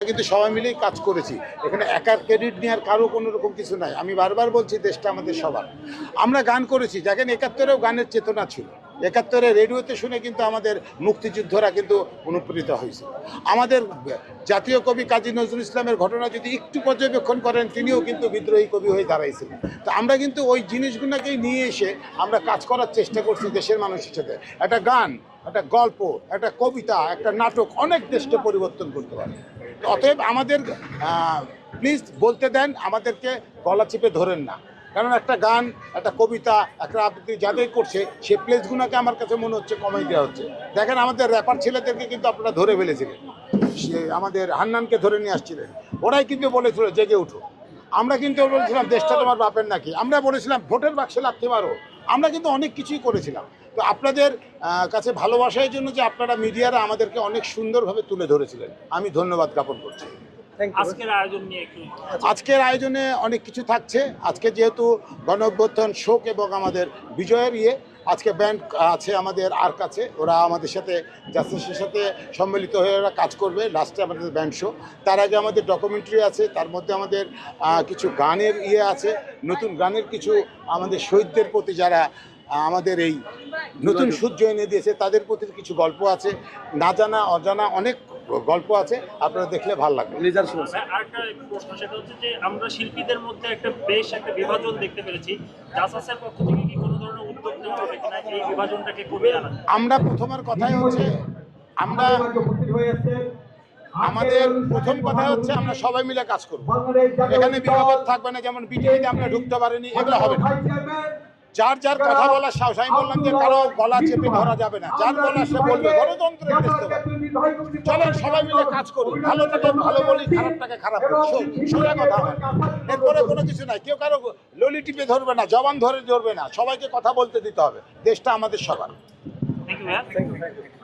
কিন্তু সবাই মিলেই কাজ করেছি। এখানে একার ক্রেডিট নেওয়ার কারও কোনো রকম কিছু নাই। আমি বারবার বলছি, দেশটা আমাদের সবার। আমরা গান করেছি। দেখেন একাত্তরেও গানের চেতনা ছিল। একাত্তরে রেডিওতে শুনে কিন্তু আমাদের মুক্তিযুদ্ধরা কিন্তু অনুপ্রেরিত হয়েছে। আমাদের জাতীয় কবি কাজী নজরুল ইসলামের ঘটনা যদি একটু পর্যবেক্ষণ করেন, তিনিও কিন্তু বিদ্রোহী কবি হয়ে দাঁড়াইছিলেন তো আমরা কিন্তু ওই জিনিসগুলোকেই নিয়ে এসে আমরা কাজ করার চেষ্টা করছি দেশের মানুষের সাথে। একটা গান, একটা গল্প, একটা কবিতা, একটা নাটক অনেক দেশকে পরিবর্তন করতে পারে। অতএব আমাদের প্লিজ বলতে দেন, আমাদেরকে গলা চিপে ধরেন না। কারণ একটা গান, একটা কবিতা, একটা আবৃত্তি যাদের করছে, সে প্লেসগুলোকে আমার কাছে মনে হচ্ছে কমাই দেওয়া হচ্ছে। দেখেন আমাদের র্যাপার ছেলেদেরকে কিন্তু আপনারা ধরে ফেলেছিলেন। সে আমাদের হান্নানকে ধরে নিয়ে আসছিলেন। ওরাই কিন্তু বলেছিল, জেগে উঠো। আমরা কিন্তু বলেছিলাম, দেশটা তোমার বাপের নাকি? আমরা বলেছিলাম, ভোটের বাক্সে লাগতে পারো আমরা কিন্তু অনেক কিছুই করেছিলাম। তো আপনাদের কাছে ভালোবাসার জন্য যে আপনারা মিডিয়ারা আমাদেরকে অনেক সুন্দরভাবে তুলে ধরেছিলেন, আমি ধন্যবাদ জ্ঞাপন করছি। আজকের আয়োজন নিয়ে একটু আজকের আয়োজনে অনেক কিছু থাকছে। আজকে যেহেতু গণ শোক এবং আমাদের বিজয়ের ইয়ে আজকে ব্যান্ড আছে আমাদের আর কাছে ওরা আমাদের সাথে জাস্টিসের সাথে সম্মিলিত হয়ে ওরা কাজ করবে লাস্টে আমাদের ব্যান্ড শো তার আগে আমাদের ডকুমেন্টারি আছে তার মধ্যে আমাদের কিছু গানের ইয়ে আছে। নতুন গানের কিছু আমাদের শহীদদের প্রতি যারা আমাদের এই নতুন সূর্য এনে দিয়েছে তাদের প্রতি কিছু গল্প আছে। না জানা অজানা অনেক গল্প আছে আপনারা দেখলে ভালো লাগবে। আরেকটা প্রশ্ন সেটা হচ্ছে যে আমরা শিল্পীদের মধ্যে একটা বেশ একটা বিভাজন দেখতে পেরেছি। জাসাসের পক্ষ থেকে কি কোনো ধরনের উদ্যোগ নেওয়া হবে কিনা এই বিভাজনটাকে কমিয়ে আনা? আমরা প্রথমের কথাই হচ্ছে আমরা আমাদের প্রথম কথা হচ্ছে আমরা সবাই মিলে কাজ করব। এখানে বিভাগ থাকবে না যেমন বিটিভিতে আমরা ঢুকতে পারিনি এগুলো হবে না। যার যার কথা বলার সাহস আমি বললাম যে কারও গলা চেপে ধরা যাবে না। যার গলা সে বলবে গণতন্ত্রের। চলেন সবাই মিলে কাজ করি। ভালোটাকে ভালো বলি খারাপটাকে খারাপ বলি। সোজা কথা আমার। এরপরে কোনো কিছু নাই। কেউ কারও ললি টিপে ধরবে না জবান ধরে ধরবে না। সবাইকে কথা বলতে দিতে হবে। দেশটা আমাদের সবার। থ্যাংক ইউ ভাইয়া